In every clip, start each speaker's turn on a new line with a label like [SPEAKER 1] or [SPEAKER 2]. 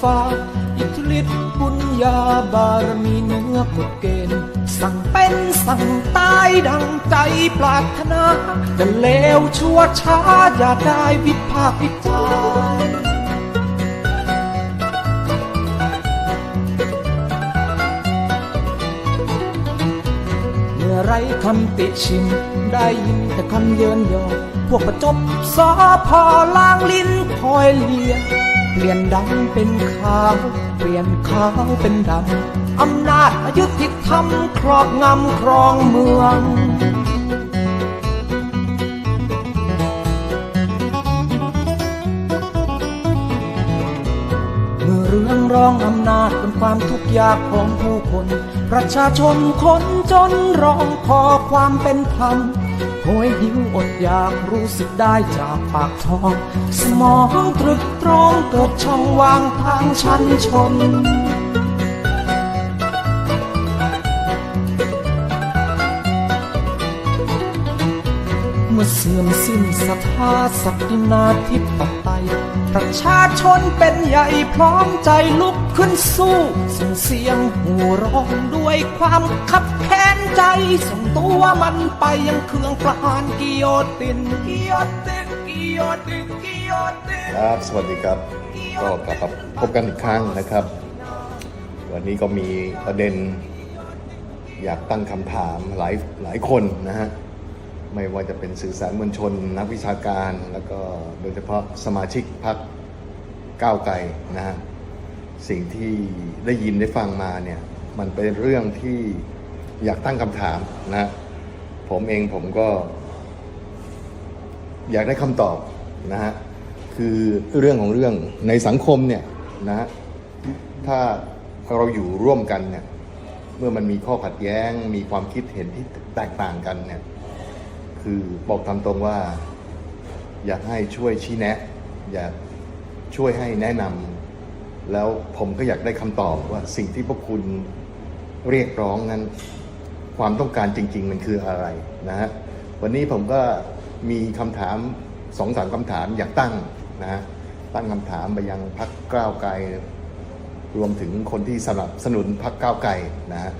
[SPEAKER 1] ฟ้าอิทธิฤทธิ์บุญญาบารมีเนื้อกฎเกณฑ์สั่งเป็นสั่งตายดังใจปรารถนาจะเลวชั่วช้าอย่าได้วิพากษ์วิจารณ์เมื่อไรคำติชิมได้ยินแต่คำเยินยอพวกประจบสอพอล้างลิ้นคอยเลีย เปลี่ยนดำเป็นขาว เปลี่ยนขาวเป็นดำ อำนาจอยุติธรรมครอบงำครองเมืองเมื่อเรื่องร้องอำนาจเป็นความทุกข์ยากของผู้คน ประชาชนคนจนร้องขอความเป็นธรรม ยหิวอดอยากรู้สึกได้จากปากท้อง สมองตรึกตรองเกิดช่องว่างทางชั้นชนเมื่อเสื่อมสิ้นศรัทธาศักดินาธิปไตยประชาชนเป็นใหญ่พร้อมใจลุกขึ้นสู้ส่งเสียงหูร้องด้วยความขับแค้ ใจส่งตัวมันไปยังเครื่องประหารกิโยตินกิโยตินกิโยตินกิโยติน
[SPEAKER 2] ครับ สวัสดีครับ ก็กลับมาพบกันอีกครั้งนะครับ วันนี้ก็มีประเด็น อยากตั้งคำถามหลายหลายคนนะฮะ ไม่ว่าจะเป็นสื่อสารมวลชน นักวิชาการ แล้วก็โดยเฉพาะสมาชิกพรรคก้าวไกลนะฮะ สิ่งที่ได้ยินได้ฟังมาเนี่ย มันเป็นเรื่องที่ อยากตั้งคำถามนะ ผมเองผมก็ อยากได้คำตอบนะฮะคือเรื่องของเรื่องในสังคมเนี่ยนะฮะถ้าเราอยู่ร่วมกันเนี่ย เมื่อมันมีข้อขัดแย้ง มีความคิดเห็นที่แตกต่างกันเนี่ย คือบอกตามตรงว่า อยากให้ช่วยชี้แนะ อยากช่วยให้แนะนำแล้วผมก็อยากได้คำตอบว่าสิ่งที่พวกคุณเรียกร้องนั้น ความต้องการจริง ๆ มันคืออะไรนะฮะวันนี้ผมก็มีคำถามสองสามคำถามอยากตั้งนะฮะตั้งคำถามไปยังพรรคก้าวไกล รวมถึงคนที่สนับสนุนพรรคก้าวไกลนะฮะ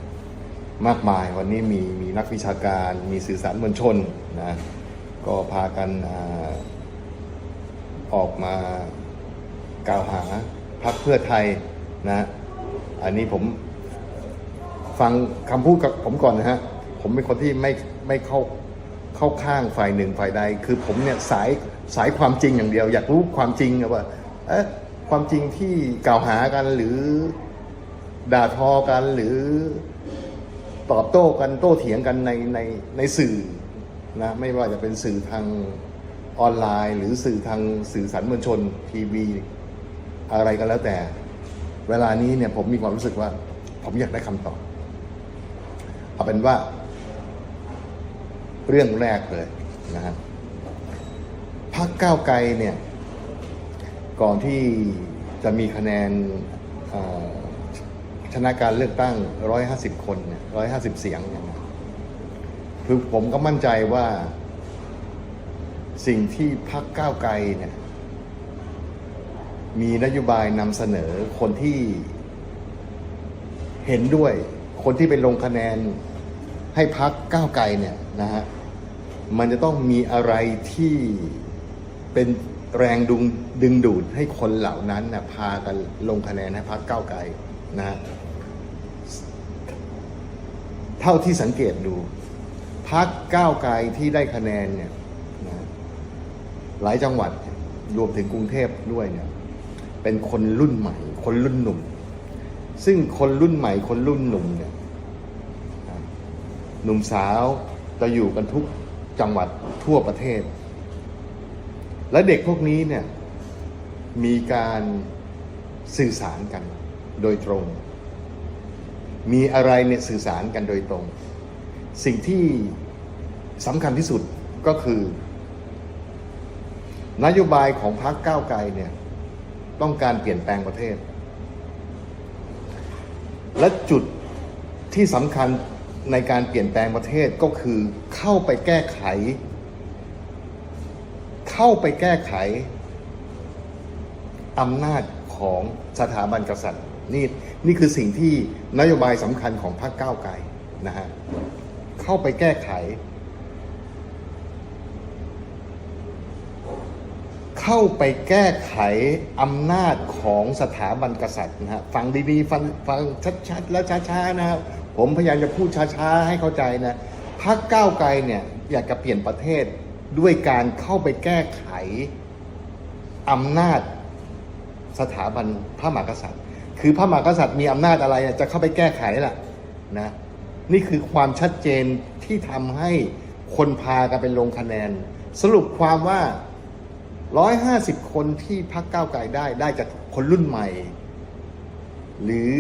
[SPEAKER 2] มากมายวันนี้มีมีนักวิชาการมีสื่อสารมวลชนนะก็พากันอออกมากล่าวหาพรรคเพื่อไทยนะ อันนี้ผม ฟังคำพูดกับผมก่อนนะฮะ ผมเป็นคนที่ไม่ไม่เข้าเข้าข้างฝ่ายหนึ่งฝ่ายใด คือผมเนี่ยสายสายความจริงอย่างเดียว อยากรู้ความจริงว่าเอ๊ะความจริงที่กล่าวหากันหรือด่าทอกันหรือตอบโต้กันโต้เถียงกันในในในสื่อนะไม่ว่าจะเป็นสื่อทางออนไลน์ หรือสื่อทางสื่อสารมวลชนทีวี อะไรก็แล้วแต่ เวลานี้เนี่ยผมมีความรู้สึกว่า ผมอยากได้คำตอบ เอาเป็นว่า เรื่องแรกเลยนะฮะพักก้าวไกลเนี่ย ก่อนที่จะมีคะแนนชนะการเลือกตั้ง 150 คนเนี่ย150 เสียงเนี่ยคือผมก็มั่นใจว่าสิ่งที่พักก้าวไกลเนี่ย มีนโยบายนำเสนอคนที่เห็นด้วย คนที่ไปลงคะแนนให้พักก้าวไกลเนี่ยนะฮะมันจะต้องมีอะไรที่เป็นแรงดึงดึงดูดให้คนเหล่านั้นนะพากันลงคะแนนให้พักก้าวไกลนะฮะเท่าที่สังเกตดูพักก้าวไกลที่ได้คะแนนเนี่ยนะหลายจังหวัดรวมถึงกรุงเทพด้วยเนี่ยเป็นคนรุ่นใหม่ คนรุ่นหนุ่ม ซึ่งคนรุ่นใหม่คนรุ่นหนุ่มเนี่ย หนุ่มสาวจะอยู่กันทุกจังหวัดทั่วประเทศ และเด็กพวกนี้เนี่ยมีการสื่อสารกันโดยตรง มีอะไรเนี่ยสื่อสารกันโดยตรง สิ่งที่สำคัญที่สุดก็คือ นโยบายของพรรคก้าวไกลเนี่ยต้องการเปลี่ยนแปลงประเทศ และจุดที่สำคัญ ในการเปลี่ยนแปลงประเทศก็คือเข้าไปแก้ไข เข้าไปแก้ไขอำนาจของสถาบันกษัตริย์นี่นี่คือสิ่งที่นโยบายสำคัญของพรรคก้าวไกลนะฮะเข้าไปแก้ไข เข้าไปแก้ไขอำนาจของสถาบันกษัตริย์นะฮะฟังดีๆฟังฟังชัดๆ และช้าๆนะครับ ผมพยายามจะพูดช้าๆ ให้เข้าใจนะพรรคก้าวไกลเนี่ยอยากจะเปลี่ยนประเทศด้วยการเข้าไปแก้ไขอำนาจสถาบันพระมหากษัตริย์ คือพระมหากษัตริย์มีอำนาจอะไรจะเข้าไปแก้ไขล่ะนะนี่คือความชัดเจนที่ทำให้คนพากันไปลงคะแนน สรุปความว่า 150 คนที่พักก้าวไกลได้ได้จากคนรุ่นใหม่ หรือ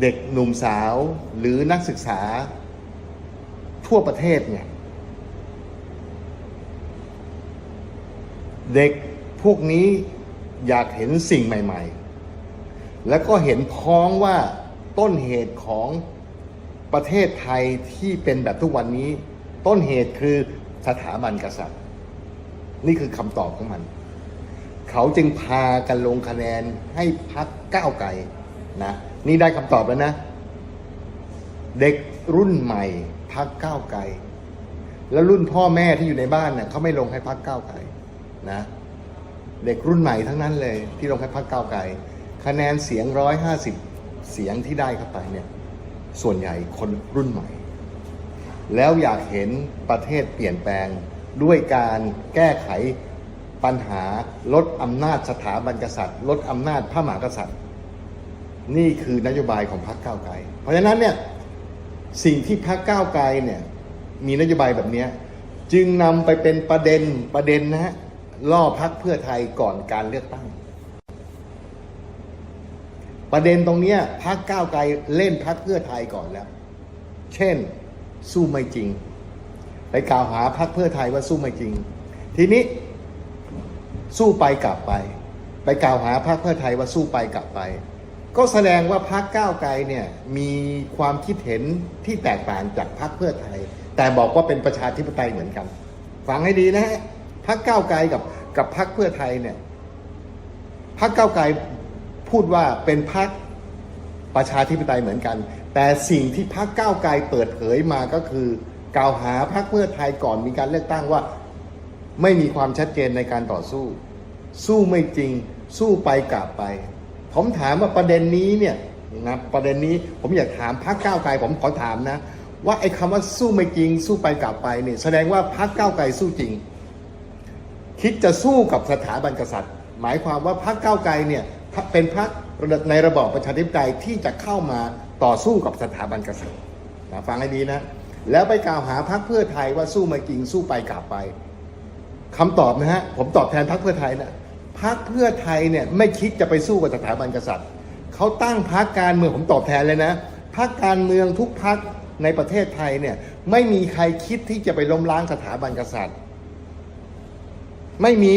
[SPEAKER 2] เด็กหนุ่มสาวหรือนักศึกษาทั่วประเทศเนี่ย เด็กพวกนี้อยากเห็นสิ่งใหม่ ๆ แล้วก็เห็นพ้องว่าต้นเหตุของประเทศไทยที่เป็นแบบทุกวันนี้ ต้นเหตุคือสถาบันกษัตริย์ นี่คือคำตอบของมัน เขาจึงพากันลงคะแนนให้พักก้าวไกลนะ นี่ได้คำตอบแล้วนะ เด็กรุ่นใหม่พักก้าวไกล แล้วรุ่นพ่อแม่ที่อยู่ในบ้านเนี่ยเขาไม่ลงให้พักก้าวไกลนะเด็กรุ่นใหม่ทั้งนั้นเลย ที่ลงให้พักก้าวไกล คะแนนเสียงร้อยห้าสิบเสียงที่ได้เข้าไปเนี่ย ส่วนใหญ่คนรุ่นใหม่ แล้วอยากเห็นประเทศเปลี่ยนแปลงด้วยการแก้ไขปัญหาลดอำนาจสถาบันกษัตริย์ ลดอำนาจพระมหากษัตริย์ นี่คือนโยบายของพรรคก้าวไกล เพราะฉะนั้นเนี่ยสิ่งที่พรรคก้าวไกลเนี่ยมีนโยบายแบบนี้จึงนำไปเป็นประเด็นประเด็นนะฮะล่อพรรคเพื่อไทยก่อนการเลือกตั้ง ประเด็นตรงนี้พรรคก้าวไกลเล่นพรรคเพื่อไทยก่อนแล้ว เช่นสู้ไม่จริง ไปกล่าวหาพรรคเพื่อไทยว่าสู้ไม่จริง ทีนี้สู้ไปกลับไป ไปกล่าวหาพรรคเพื่อไทยว่าสู้ไปกลับไป ก็แสดงว่าพรรคก้าวไกลเนี่ยมีความคิดเห็นที่แตกต่างจากพรรคเพื่อไทย แต่บอกว่าเป็นประชาธิปไตยเหมือนกัน ฟังให้ดีนะฮะพรรคก้าวไกลกับกับพรรคเพื่อไทยเนี่ยพรรคก้าวไกลพูดว่าเป็นพรรคประชาธิปไตยเหมือนกัน แต่สิ่งที่พรรคก้าวไกลเปิดเผยมาก็คือกล่าวหาพรรคเพื่อไทยก่อนมีการเลือกตั้งว่า ไม่มีความชัดเจนในการต่อสู้ สู้ไม่จริง สู้ไปกลับไป ผมถามว่าประเด็นนี้เนี่ยนะประเด็นนี้ผมอยากถามพรรคก้าวไกลผมขอถามนะ ว่าไอ้คำว่าสู้ไม่จริง สู้ไปกลับไปเนี่ยแสดงว่าพรรคก้าวไกลสู้จริง คิดจะสู้กับสถาบันกษัตริย์ หมายความว่าพรรคก้าวไกลเนี่ยเป็นพรรคในระบอบประชาธิปไตยที่จะเข้ามาต่อสู้กับสถาบันกษัตริย์นะฟังให้ดีนะ แล้วไปกล่าวหาพรรคเพื่อไทยว่าสู้ไม่จริงสู้ไปกลับไปคำตอบนะฮะผมตอบแทนพรรคเพื่อไทยนะ พรรคเพื่อไทยเนี่ยไม่คิดจะไปสู้กับสถาบันกษัตริย์เขาตั้งพรรคการเมืองผมตอบแทนเลยนะพรรคการเมืองทุกพรรคในประเทศไทยเนี่ยไม่มีใครคิดที่จะไปล้มล้างสถาบันกษัตริย์ ไม่มี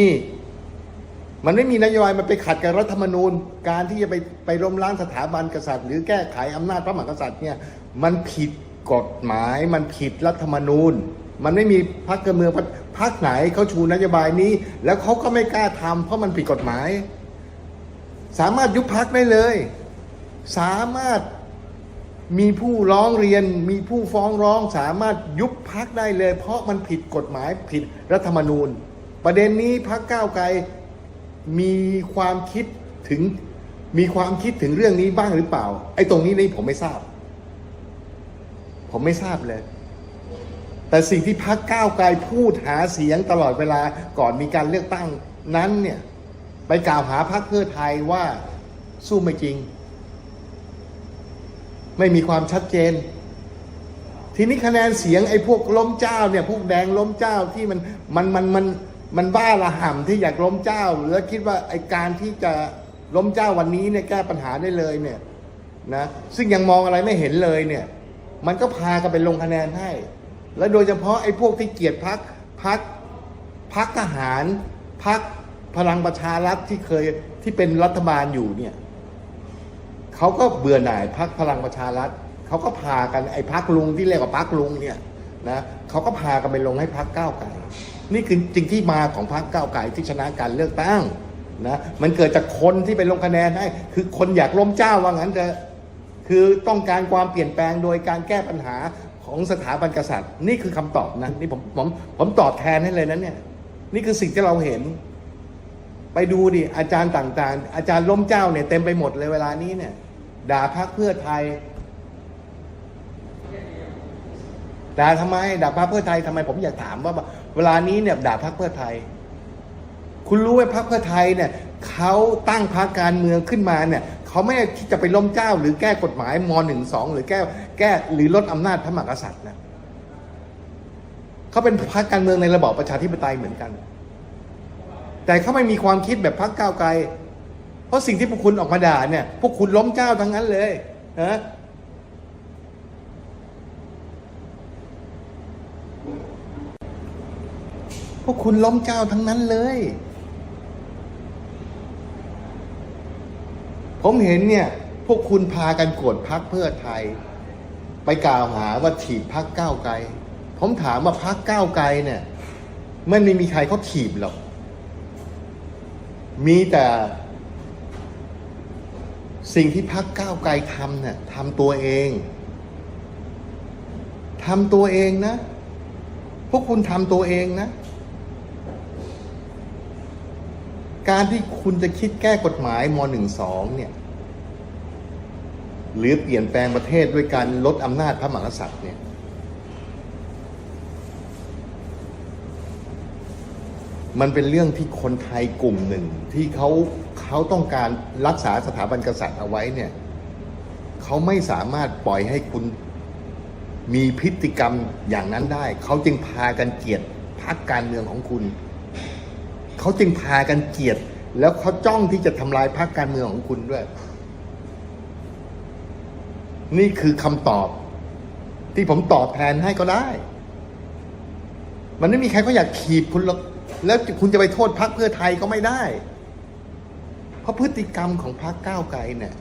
[SPEAKER 2] มันไม่มีนโยบายมันไปขัดกับรัฐธรรมนูญ การที่จะไปไปล้มล้างสถาบันกษัตริย์ หรือแก้ไขอำนาจพระมหากษัตริย์เนี่ยมันผิดกฎหมายมันผิดรัฐธรรมนูญ มันไม่มีพรรคการเมืองพรรคไหนเขาชูนโยบายนี้ แล้วเขาก็ไม่กล้าทำเพราะมันผิดกฎหมาย สามารถยุบพักได้เลย สามารถมีผู้ร้องเรียน มีผู้ฟ้องร้อง สามารถยุบพักได้เลย เพราะมันผิดกฎหมายผิดรัฐธรรมนูญ ประเด็นนี้พักก้าวไกลมีความคิดถึงมีความคิดถึงเรื่องนี้บ้างหรือเปล่า ไอ้ตรงนี้นี่ผมไม่ทราบ ผมไม่ทราบเลย แต่สิ่งที่พักก้าวไกลพูดหาเสียงตลอดเวลาก่อนมีการเลือกตั้งนั้นเนี่ยไปกล่าวหาพรรคเพื่อไทยว่าสู้ไม่จริง ไม่มีความชัดเจน ทีนี้คะแนนเสียงไอ้พวกล้มเจ้าเนี่ยพวกแดงล้มเจ้าที่มันมันมันมันมันบ้าระห่ำที่อยากล้มเจ้าแล้วคิดว่าไอ้การที่จะล้มเจ้าวันนี้เนี่ยแก้ปัญหาได้เลยเนี่ยนะซึ่งยังมองอะไรไม่เห็นเลยเนี่ย มันก็พากันไปลงคะแนนให้ แล้วโดยเฉพาะไอ้พวกที่เกียดพักพักพักทหารพักพลังประชารัฐที่เคยที่เป็นรัฐบาลอยู่เนี่ยเขาก็เบื่อหน่ายพักพลังประชารัฐเขาก็พากันไอ้พักลุงที่เรียกว่าพักลุงเนี่ยนะเขาก็พากันไปลงให้พักก้าวไกลนี่คือจริงที่มาของพักก้าวไกลที่ชนะการเลือกตั้งนะมันเกิดจากคนที่ไปลงคะแนนให้คือคนอยากล้มเจ้าว่างั้นเถอะคือต้องการความเปลี่ยนแปลงโดยการแก้ปัญหา ของสถาบันกษัตริย์ นี่คือคำตอบนะนี่ผมผมผมตอบแทนให้เลยนะเนี่ยนี่คือสิ่งที่เราเห็น ไปดูดิอาจารย์ต่างๆ อาจารย์ล้มเจ้าเนี่ยเต็มไปหมดเลยเวลานี้เนี่ย ด่าพักเพื่อไทยด่าทำไมด่าพรรคเพื่อไทยทำไมผมอยากถามว่าเวลานี้เนี่ยด่าพรรคเพื่อไทย คุณรู้ไหมพรรคเพื่อไทยเนี่ยเขาตั้งพรรคการเมืองขึ้นมาเนี่ย เขาไม่ได้ที่จะไปล้มเจ้า หรือแก้กฎหมายมหนึ่งสองหรือแก้แก้หรือลดอำนาจพระมหากษัตริย์นะเขาเป็นพรรคการเมืองในระบอบประชาธิปไตยเหมือนกัน แต่เขาไม่มีความคิดแบบพรรคก้าวไกล เพราะสิ่งที่พวกคุณออกมาด่าเนี่ย พวกคุณล้มเจ้าทั้งนั้นเลยนะพวกคุณล้มเจ้าทั้งนั้นเลย ผมเห็นเนี่ยพวกคุณพากันโกรธพักเพื่อไทย ไปกล่าวหาว่าถีบพักก้าวไกล ผมถามว่าพักก้าวไกลเนี่ยไม่ได้มีใครเขาถีบหรอก มีแต่ สิ่งที่พักก้าวไกลทำเนี่ยทำตัวเองทำตัวเองนะ พวกคุณทำตัวเองนะ การที่คุณจะคิดแก้กฎหมายม .12 เนี่ย หรือเปลี่ยนแปลงประเทศด้วยการลดอำนาจพระมหากษัตริย์เนี่ย มันเป็นเรื่องที่คนไทยกลุ่มหนึ่ง ที่เขาเขาต้องการรักษาสถาบันกษัตริย์เอาไว้เนี่ย เขาไม่สามารถปล่อยให้คุณมีพฤติกรรมอย่างนั้นได้ เขาจึงพากันเกลียดพรรคการเมืองของคุณ เขาจึงพากันเกลียด แล้วเขาจ้องที่จะทำลายพรรคการเมืองของคุณด้วย นี่คือคำตอบ ที่ผมตอบแทนให้ก็ได้ มันไม่มีใครเขาอยากขีดคุณหรอกแล้วคุณจะไปโทษพรรคเพื่อไทยก็ไม่ได้ เพราะพฤติกรรมของพรรคก้าวไกลเนี่ย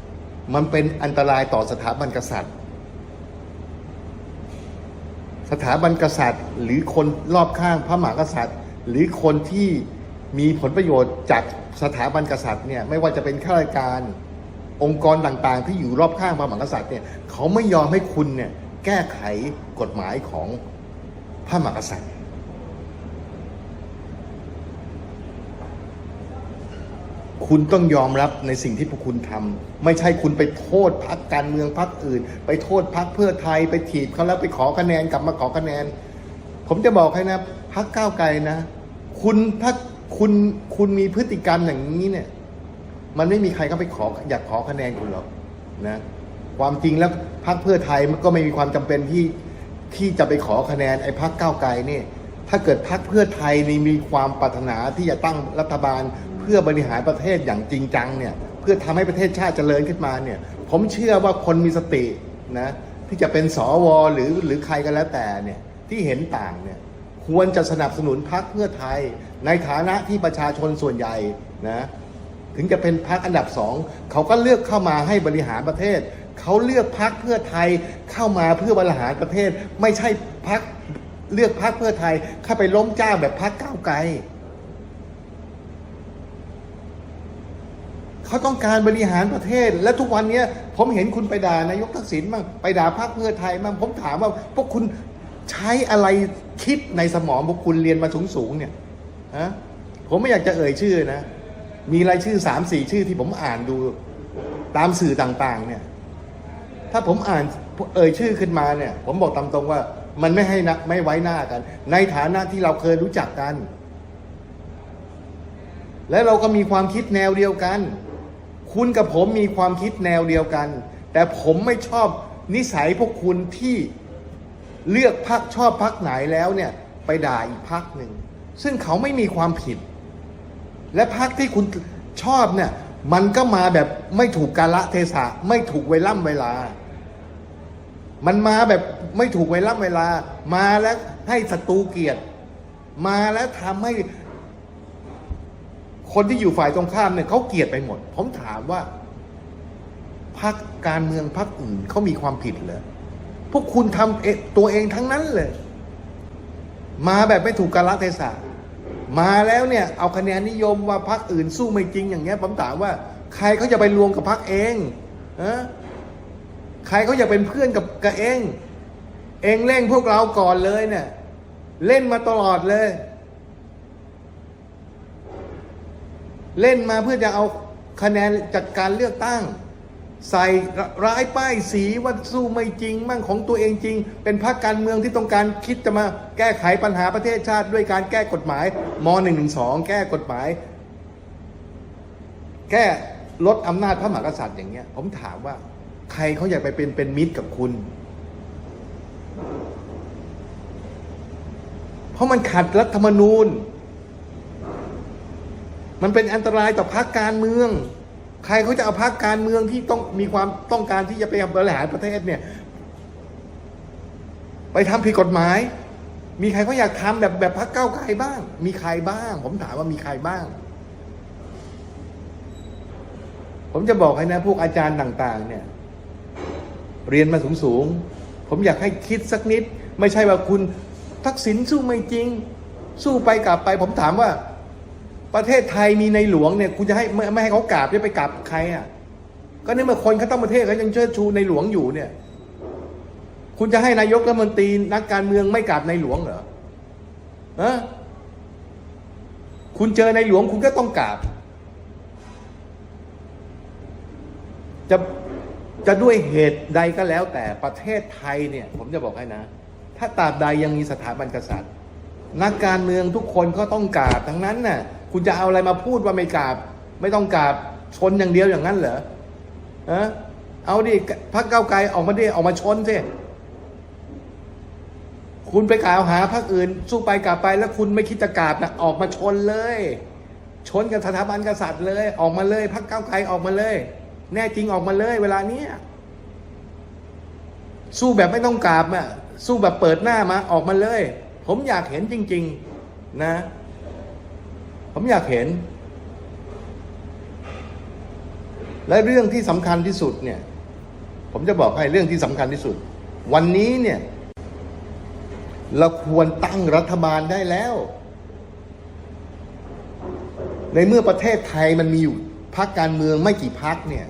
[SPEAKER 2] มันเป็นอันตรายต่อสถาบันกษัตริย์สถาบันกษัตริย์ หรือคนรอบข้างพระมหากษัตริย์ หรือคนที่ มีผลประโยชน์จากสถาบันกษัตริย์เนี่ยไม่ว่าจะเป็นข้าราชการองค์กรต่างๆ ที่อยู่รอบข้างพระมหากษัตริย์เนี่ยเขาไม่ยอมให้คุณเนี่ยแก้ไขกฎหมายของพระมหากษัตริย์ คุณต้องยอมรับในสิ่งที่พวกคุณทำไม่ใช่คุณไปโทษพรรคการเมืองพรรคอื่น ไปโทษพรรคเพื่อไทยไปถีบเขาแล้วไปขอคะแนนกลับมาขอคะแนน ผมจะบอกให้นะพรรคก้าวไกลนะ คุณถ้า คุณคุณมีพฤติกรรมอย่างนี้เนี่ย มันไม่มีใครก็ไปขออยากขอคะแนนคุณหรอกนะ ความจริงแล้วพรรคเพื่อไทยมันก็ไม่มีความจำเป็นที่ที่จะไปขอคะแนนไอ้พรรคก้าวไกลเนี่ย ถ้าเกิดพรรคเพื่อไทยนี่มีความปรารถนาที่จะตั้งรัฐบาล เพื่อบริหารประเทศอย่างจริงจังเนี่ย เพื่อทำให้ประเทศชาติเจริญขึ้นมาเนี่ย ผมเชื่อว่าคนมีสตินะที่จะเป็นสวหรือหรือใครก็แล้วแต่เนี่ยที่เห็นต่างเนี่ย ควรจะสนับสนุนพรรคเพื่อไทย ในฐานะที่ประชาชนส่วนใหญ่นะถึงจะเป็นพรรคอันดับสองเขาก็เลือกเข้ามาให้บริหารประเทศ เขาเลือกพรรคเพื่อไทยเข้ามาเพื่อบริหารประเทศ ไม่ใช่พรรคเลือกพรรคเพื่อไทยเข้าไปล้มเจ้าแบบพรรคก้าวไกลเขาต้องการบริหารประเทศ และทุกวันนี้ผมเห็นคุณไปด่านายกทักษิณบ้างไปด่าพรรคเพื่อไทยบ้างผมถามว่าพวกคุณ ใช้อะไรคิดในสมองพวกคุณเรียนมาสูงสูงๆเนี่ยฮะผมไม่อยากจะเอ่ยชื่อนะ มีรายชื่อสามสี่ชื่อที่ผมอ่านดูตามสื่อต่าง ๆ เนี่ย ถ้าผมอ่านเอ่ยชื่อขึ้นมาเนี่ย ผมบอกตามตรงว่า มันไม่ให้นะไม่ไว้หน้ากัน ในฐานะที่เราเคยรู้จักกัน และเราก็มีความคิดแนวเดียวกัน คุณกับผมมีความคิดแนวเดียวกัน แต่ผมไม่ชอบนิสัยพวกคุณที่ เลือกพักชอบพักไหนแล้วเนี่ยไปด่าอีกพักหนึ่ง ซึ่งเขาไม่มีความผิด และพักที่คุณชอบเนี่ยมันก็มาแบบไม่ถูกกาละเทศะไม่ถูกเวล่ำเวลา มันมาแบบไม่ถูกเวล่ำเวลา มาแล้วให้ศัตรูเกลียดมาแล้วทำให้คนที่อยู่ฝ่ายตรงข้ามเนี่ยเขาเกลียดไปหมด ผมถามว่าพรรคการเมืองพรรคอื่นเขามีความผิดเหรอ พวกคุณทำเองตัวเองทั้งนั้นเลย มาแบบไม่ถูกกาลเทศะมาแล้วเนี่ย เอาคะแนนนิยมว่าพรรคอื่นสู้ไม่จริงอย่างเงี้ยผมถามว่า ใครเขาจะไปรวมกับพรรคเองฮะใครเขาจะเป็นเพื่อนกับกับเอง เองเล่นพวกเราก่อนเลยเนี่ย เล่นมาตลอดเลย เล่นมาเพื่อจะเอาคะแนนจากการเลือกตั้ง ใส่ร้ายป้ายสีว่าสู้ไม่จริง มั่งของตัวเองจริง เป็นพรรคการเมืองที่ต้องการคิดจะมาแก้ไขปัญหาประเทศชาติด้วยการแก้กฎหมายม .112 แก้กฎหมาย แก้ลดอำนาจพระมหากษัตริย์อย่างเงี้ย ผมถามว่า ใครเขาอยากไปเป็นเป็นมิตรกับคุณ เพราะมันขัดรัฐธรรมนูญ มันเป็นอันตรายต่อพรรคการเมือง ใครเขาจะเอาพรรคการเมืองที่ต้องมีความต้องการที่จะไปบริหารประเทศเนี่ย ไปทำผิดกฎหมาย มีใครเขาอยากทำแบบแบบพรรคเก้าไกลบ้าง มีใครบ้าง ผมถามว่ามีใครบ้าง ผมจะบอกให้นะพวกอาจารย์ต่าง ๆ เนี่ย เรียนมาสูงๆผมอยากให้คิดสักนิด ไม่ใช่ว่าคุณทักษิณสู้ไม่จริง สู้ไปกลับไป ผมถามว่า ประเทศไทยมีในหลวงเนี่ยคุณจะให้ไม่ไม่ให้เขากราบจะไปกราบใครอะก็ในเมื่อคนเขาต้องประเทศเขายังเชิดชูในหลวงอยู่เนี่ย คุณจะให้นายกรัฐมนตรีนักการเมืองไม่กราบในหลวงเหรอฮะคุณเจอในหลวงคุณก็ต้องกราบ จะจะด้วยเหตุใดก็แล้วแต่ประเทศไทยเนี่ย ผมจะบอกให้นะ ถ้าตราบใดยังมีสถาบันกษัตริย์ นักการเมืองทุกคนก็ต้องกราบทั้งนั้นน่ะ คุณจะเอาอะไรมาพูดว่าไม่กราบ ไม่ต้องกราบชนอย่างเดียวอย่างนั้นเหรอฮะเอาดิพรรคเก้าไกลออกมาดิออกมาชนสิคุณไปกล่าวหาพรรคอื่น สู้ไปกลับไปแล้วคุณไม่คิดจะกราบนะออกมาชนเลย ชนกับสถาบันกษัตริย์เลย ออกมาเลยพรรคเก้าไกลออกมาเลย แน่จริงออกมาเลย เวลาเนี้ยสู้แบบไม่ต้องกราบอะสู้แบบเปิดหน้ามาออกมาเลย ผมอยากเห็นจริง ๆ นะ ผมอยากเห็น และเรื่องที่สำคัญที่สุดเนี่ย ผมจะบอกให้เรื่องที่สำคัญที่สุด วันนี้เนี่ย เราควรตั้งรัฐบาลได้แล้ว ในเมื่อประเทศไทยมันมีอยู่พรรคการเมืองไม่กี่พรรคเนี่ย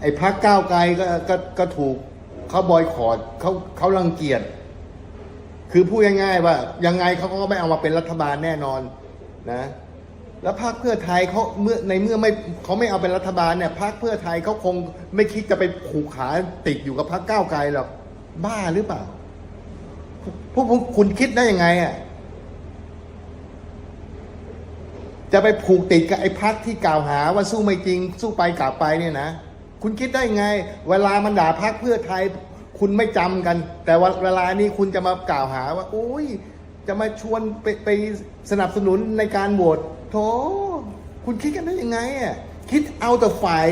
[SPEAKER 2] ไอ้พรรคก้าวไกลก็ก็ก็ถูกเขาบอยคอรดเขาเขารังเกียจคือพูดง่ายๆว่ายังไงเขาก็ไม่เอามาเป็นรัฐบาลแน่นอน นะแล้วพรรคเพื่อไทยเขาเมื่อในเมื่อไม่เขาไม่เอาเป็นรัฐบาลเนี่ยพรรคเพื่อไทยเขาคงไม่คิดจะไปผูกขาติดอยู่กับพรรคก้าวไกลหรอกบ้าหรือเปล่าพวกคุณคิดได้ยังไงอะจะไปผูกติดกับไอ้พรรคที่กล่าวหาว่าสู้ไม่จริง สู้ไปกลับไปเนี่ยนะ คุณคิดได้ไง เวลามันด่าพรรคเพื่อไทย คุณไม่จำกัน แต่ว่าเวลานี้คุณจะมากล่าวหาว่าโอ้ย จะมาชวนไปไปสนับสนุนในการโหวตโถคุณคิดกันได้ยังไงอะคิดเอาแต่ฝ่าย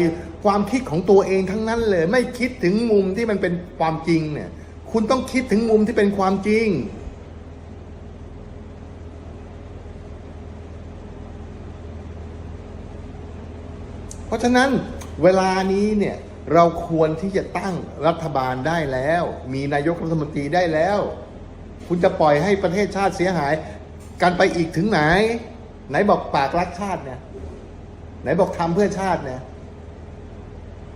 [SPEAKER 2] ความคิดของตัวเองทั้งนั้นเลย ไม่คิดถึงมุมที่มันเป็นความจริงเนี่ย คุณต้องคิดถึงมุมที่เป็นความจริง เพราะฉะนั้นเวลานี้เนี่ยเราควรที่จะตั้งรัฐบาลได้แล้ว มีนายกรัฐมนตรีได้แล้ว คุณจะปล่อยให้ประเทศชาติเสียหาย กันไปอีกถึงไหน ไหนบอกปากรักชาติเนี่ย ไหนบอกทำเพื่อชาติเนี่ย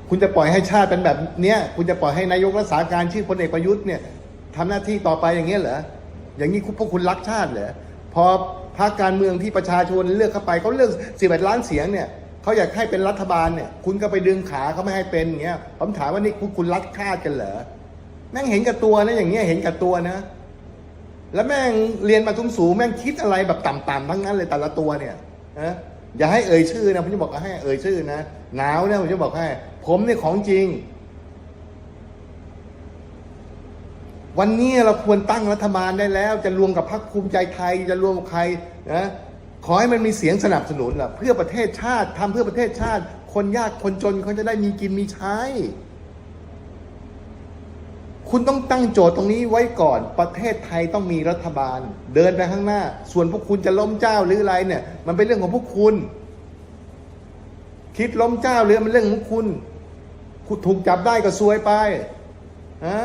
[SPEAKER 2] คุณจะปล่อยให้ชาติเป็นแบบเนี้ย คุณจะปล่อยให้นายกรักษาการชื่อพลเอกประยุทธ์เนี่ยทำหน้าที่ต่อไปอย่างเงี้ยเหรอ อย่างนี้พวกคุณรักชาติเหรอ พอพรรคการเมืองที่ประชาชนเลือกเข้าไปเขาเลือกสิบเอ็ดล้านเสียงเนี่ยเขาอยากให้เป็นรัฐบาลเนี่ย คุณก็ไปดึงขาเขาไม่ให้เป็นอย่างเงี้ยผมถามว่านี่พวกคุณรักชาติกันเหรอแม่งเห็นกับตัวนะอย่างเงี้ยเห็นกับตัวนะ แล้วแม่งเรียนมาสูงสูงแม่งคิดอะไรแบบต่ำๆทั้งนั้นเลยแต่ละตัวเนี่ยนะอย่าให้เอ่ยชื่อนะผมจะบอกให้เอ่ยชื่อนะหนาวเนี่ยผมจะบอกให้ ผมเนี่ยของจริง วันนี้เราควรตั้งรัฐบาลได้แล้ว จะรวมกับพรรคภูมิใจไทย จะรวมกับใครนะขอให้มันมีเสียงสนับสนุนล่ะเพื่อประเทศชาติทำเพื่อประเทศชาติ คนยากคนจนเขาจะได้มีกินมีใช้ คุณต้องตั้งโจทย์ตรงนี้ไว้ก่อน ประเทศไทยต้องมีรัฐบาล เดินไปข้างหน้า ส่วนพวกคุณจะล้มเจ้าหรืออะไรเนี่ย มันเป็นเรื่องของพวกคุณ คิดล้มเจ้าหรือมันเรื่องของคุณคุณถูกจับได้ก็ซวยไปฮะ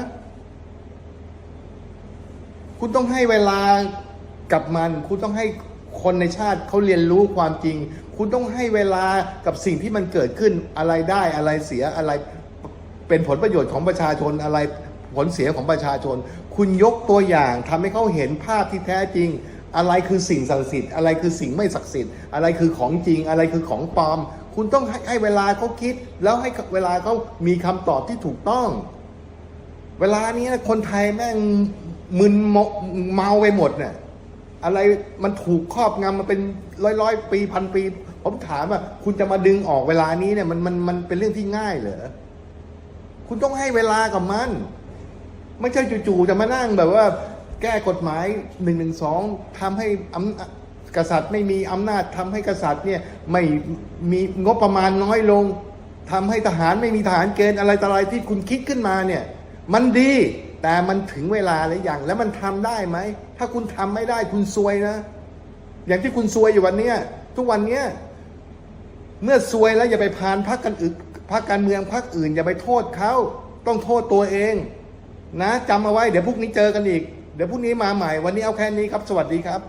[SPEAKER 2] คุณต้องให้เวลากับมัน คุณต้องให้คนในชาติเขาเรียนรู้ความจริง คุณต้องให้เวลากับสิ่งที่มันเกิดขึ้นอะไรได้อะไรเสียอะไร เป็นผลประโยชน์ของประชาชนอะไร ผลเสียของประชาชน คุณยกตัวอย่างทำให้เขาเห็นภาพที่แท้จริง อะไรคือสิ่งศักดิ์สิทธิ์อะไรคือสิ่งไม่ศักดิ์สิทธิ์อะไรคือของจริง อะไรคือของปลอม คุณต้องให้ให้เวลาเขาคิด แล้วให้เวลาเขามีคำตอบที่ถูกต้อง เวลานี้นะคนไทยแม่งมึนเมาเมาไปหมดเนี่ยอะไรมันถูกครอบงำมาเป็นร้อยร้อยปีพันปี ผมถามว่าคุณจะมาดึงออกเวลานี้เนี่ยมันมันมันเป็นเรื่องที่ง่ายเหรอคุณต้องให้เวลากับมัน ไม่ใช่จู่ๆจะมานั่งแบบว่า แก้กฎหมายหนึ่งหนึ่งสองทำให้อำกษัตริย์ไม่มีอำนาจทำให้กษัตริย์เนี่ยไม่มีงบประมาณน้อยลงทำให้ทหารไม่มีทหารเกณฑ์อะไรต่ออะไรที่คุณคิดขึ้นมาเนี่ย มันดีแต่มันถึงเวลาหรือยังแล้วมันทำได้ไหม ถ้าคุณทำไม่ได้คุณซวยนะ อย่างที่คุณซวยอยู่วันเนี้ยทุกวันเนี้ยเมื่อซวยแล้วอย่าไปพานพักกันอื่นพักการเมืองพักอื่น อย่าไปโทษเขาต้องโทษตัวเอง นะจำเอาไว้เดี๋ยวพรุ่งนี้เจอกันอีก เดี๋ยวพรุ่งนี้มาใหม่ วันนี้เอาแค่นี้ครับ สวัสดีครับ